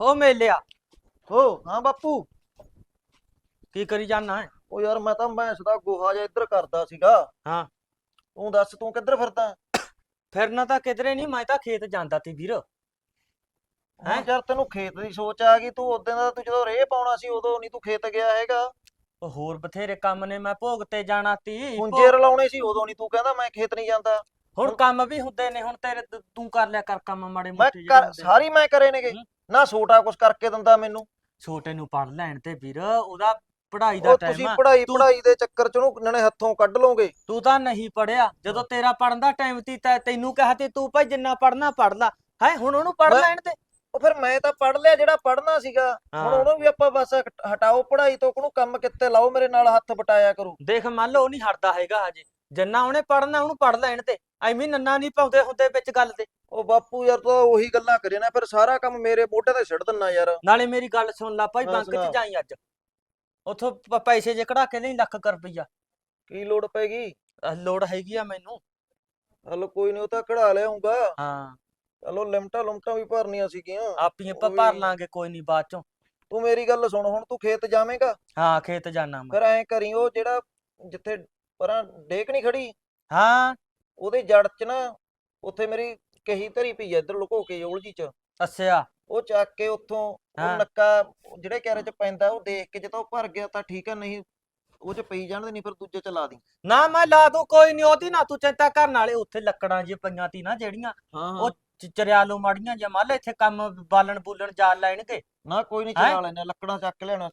ਉਹ ਮੇਲਿਆ। ਹੋ ਹਾਂ ਬਾਪੂ। ਕੀ ਕਰੀ ਜਾਣਾ ਹੈ? ਉਹ ਯਾਰ ਮੈਂ ਤਾਂ ਮੈਂਸ ਦਾ ਗੋਹਾ ਜਿਹਾ ਇੱਧਰ ਕਰਦਾ ਸੀਗਾ। ਹਾਂ। ਤੂੰ ਦੱਸ ਤੂੰ ਕਿੱਧਰ ਫਿਰਦਾ? ਫਿਰਨਾ ਤਾਂ ਕਿਧਰੇ ਨਹੀਂ ਮੈਂ ਤਾਂ ਖੇਤ ਜਾਂਦਾ ਤੀ ਵੀਰ। ਹਾਂ ਹੈਂ? ਯਾਰ ਤੈਨੂੰ ਖੇਤ ਦੀ ਸੋਚ ਆ ਗਈ ਤੂੰ ਉਦੋਂ ਦਾ ਤੂੰ ਜਦੋਂ ਰੇਹ ਪਾਉਣਾ ਸੀ ਉਦੋਂ ਨਹੀਂ ਤੂੰ ਖੇਤ ਗਿਆ ਹੈਗਾ। ਉਹ ਹੋਰ ਬਥੇਰੇ ਕੰਮ ਨੇ ਮੈਂ ਭੋਗ ਤੇ ਜਾਣਾ ਤੀ ਪੁੰਜੇ ਰਲਾਉਣੇ ਸੀ ਉਦੋਂ ਨਹੀਂ ਤੂੰ ਕਹਿੰਦਾ ਮੈਂ ਖੇਤ ਨਹੀਂ ਜਾਂਦਾ। ਹੁਣ ਕੰਮ ਵੀ ਹੁੰਦੇ ਨੇ ਹੁਣ ਤੇਰੇ ਤ- ਤੂੰ ਕਰ ਲਿਆ ਕਰ ਕੰਮ ਮਾੜੇ ਮੈਂ ਮੋਟੇ ਕਰ ਸਾਰੀ ਮੈਂ ਕਰੇ ਨੇਗੇ। ਹੂੰ। ਨਾ ਛੋਟਾ ਕੁਛ ਕਰਕੇ ਦਿੰਦਾ ਮੈਨੂੰ। ਛੋਟੇ ਨੂੰ ਪੜ ਲੈਣ ਤੇ ਵੀਰ ਉਹਦਾ ਪੜ੍ਹਾਈ ਦਾ ਉਹ ਟਾਈਮ ਤੁਸੀਂ ਆ। ਪੜ੍ਹਾਈ ਤੂੰ- ਪੜ੍ਹਾਈ ਦੇ ਚੱਕਰ ਚ ਉਹਨੂੰ ਨਾਲੇ ਹੱਥੋਂ ਕੱਢ ਲਓਗੇ। ਤੂੰ ਤਾਂ ਨਹੀਂ ਪੜਿਆ ਜਦੋਂ ਤੇਰਾ ਪੜਨ ਦਾ ਟਾਈਮ ਤੀ ਤਾਂ ਤੈਨੂੰ ਕਿਹਾ ਤੇ ਤੂੰ ਭਾਈ ਜਿੰਨਾ ਪੜਨਾ ਪੜ ਲਾ। ਹੈ ਹੁਣ ਉਹਨੂੰ ਪੜ ਮੈਂ- ਲੈਣ ਤੇ? ਉਹ ਫਿਰ ਮੈਂ ਤਾਂ ਪੜ੍ਹ ਲਿਆ ਜਿਹੜਾ ਪੜ੍ਹਨਾ ਸੀਗਾ। ਹੁਣ। ਉਹਨੂੰ ਵੀ ਆਪਾਂ ਬਸ ਹਟ- ਹਟਾਓ ਪੜ੍ਹਾਈ ਤੋਂ ਉਹਨੂੰ ਕੰਮ ਕਿੱਤੇ ਲਾਓ ਮੇਰੇ ਨਾਲ ਹੱਥ ਬਟਾਇਆ ਕਰੂ। ਦੇਖ ਮੰਨ ਲਓ ਉਹ ਨਹੀਂ ਹਟਦਾ ਹੈਗਾ ਹਜੇ। ਜਿੰਨਾ ਉਹਨੇ ਪੜਨਾ ਉਹਨੂੰ ਪੜ ਲੈਣ ਤੇ। ਐਵੇਂ ਨੰਨਾ ਨਹੀਂ ਪਾਉਂਦੇ ਹੁੰਦੇ ਵਿੱਚ ਗੱਲ ਤੇ ਉਹ ਬਾਪੂ ਯਾਰ ਤੂੰ ਉਹੀ ਗੱਲਾਂ ਕਰੇ ਨਾ ਫਿਰ ਸਾਰਾ ਕੰਮ ਮੇਰੇ ਮੋਢੇ ਤੇ ਛੱਡ ਦਿੰਨਾ ਯਾਰ। ਨਾਲੇ ਮੇਰੀ ਗੱਲ ਸੁਣ ਲਾ ਭਾਈ ਹਾਂ, ਬੈਂਕ ਸੁਣਾ। 'ਚ ਜਾਈ ਅੱਜ। ਉਥੋਂ ਪੈਸੇ ਜੇ ਕਢਾ ਕੇ ਲਈ ਲੱਖ ਕੁ ਰੁਪਈਆ। ਕੀ ਲੋੜ ਪੈਗੀ? ਅਹ ਲੋੜ ਹੈਗੀ ਆ ਮੈਨੂੰ। ਹਲੋ ਕੋਈ ਨਹੀਂ ਉਹ ਤਾਂ ਕਢਾ ਲਿਆਉਂਗਾ ਹਾਂ। ਚਲੋ ਲਿਮਟਾਂ ਲੁਮਟਾਂ ਵੀ ਭਰਨੀਆਂ ਸੀਗੀਆਂ। ਆਪੀ ਆਪਾਂ ਉਹ ਭਰ ਵੀ- ਲਾਂਗੇ ਕੋਈ ਨਹੀਂ ਬਾਅਦ ਚੋਂ। ਤੂੰ ਮੇਰੀ ਗੱਲ ਸੁਣ ਹੁਣ ਤੂੰ ਖੇਤ ਜਾਵੇਂਗਾ? ਹਾਂ ਖੇਤ ਜਾਣਾ ਮੈਂ। ਫਿਰ ਐਂ ਕਰੀ ਉਹ ਜਿਹੜਾ ਜਿੱਥੇ ਪਰਾਂ ਡੇਕ ਨਹੀਂ ਖੜੀ। ਹਾਂ। ਉਹਦੇ ਜੜ 'ਚ ਨਾ ਉੱਥੇ ਮੇਰੀ ਕਹੀ ਧਰੀ ਪਈ ਐ ਇੱਧਰ ਲੁਕੋ ਕੇ ਉਲਝੀ 'ਚ। ਅੱਛਾ। ਉਹ ਚੱਕ ਕੇ ਉੱਥੋਂ ਉਹ ਹਾਂ। ਨੱਕਾ ਜਿਹੜੇ ਕਿਆਰੇ 'ਚ ਪੈਂਦਾ ਉਹ ਦੇਖ ਕੇ ਜੇ ਤਾਂ ਉਹ ਭਰ ਗਿਆ ਤਾਂ ਠੀਕ ਆ ਨਹੀਂ ਉਹ 'ਚ ਪਈ ਜਾਣਦੇ ਨਹੀਂ ਫਿਰ ਦੂਜੇ 'ਚ ਲਾ ਦੀ। ਨਾ ਮੈਂ ਲਾ ਦੂੰ ਕੋਈ ਨਹੀਂ ਉਹਦੀ ਨਾ ਤੂੰ ਚਿੰਤਾ ਕਰਨ ਵਾਲੇ ਉੱਥੇ ਲੱਕੜਾਂ ਜੀ ਪਈਆਂ ਤੀ ਨਾ ਜਿਹੜੀਆਂ ਹਾਂ ਉਹ ਚ- ਚਰਿਆ ਲੋ ਮਾੜੀਆਂ ਜਾਂ ਮੰਨ ਲੈ ਇੱਥੇ ਕੰਮ ਬਾਲਣ ਬੂਲਣ ਜਾ ਲੈਣਗੇ। ਨਾ ਕੋਈ ਨਹੀਂ ਹੈਂ? ਚਲਾ ਲੈਣਾ ਲੱਕੜਾਂ ਚੱਕ ਲਿਆਉਣਾ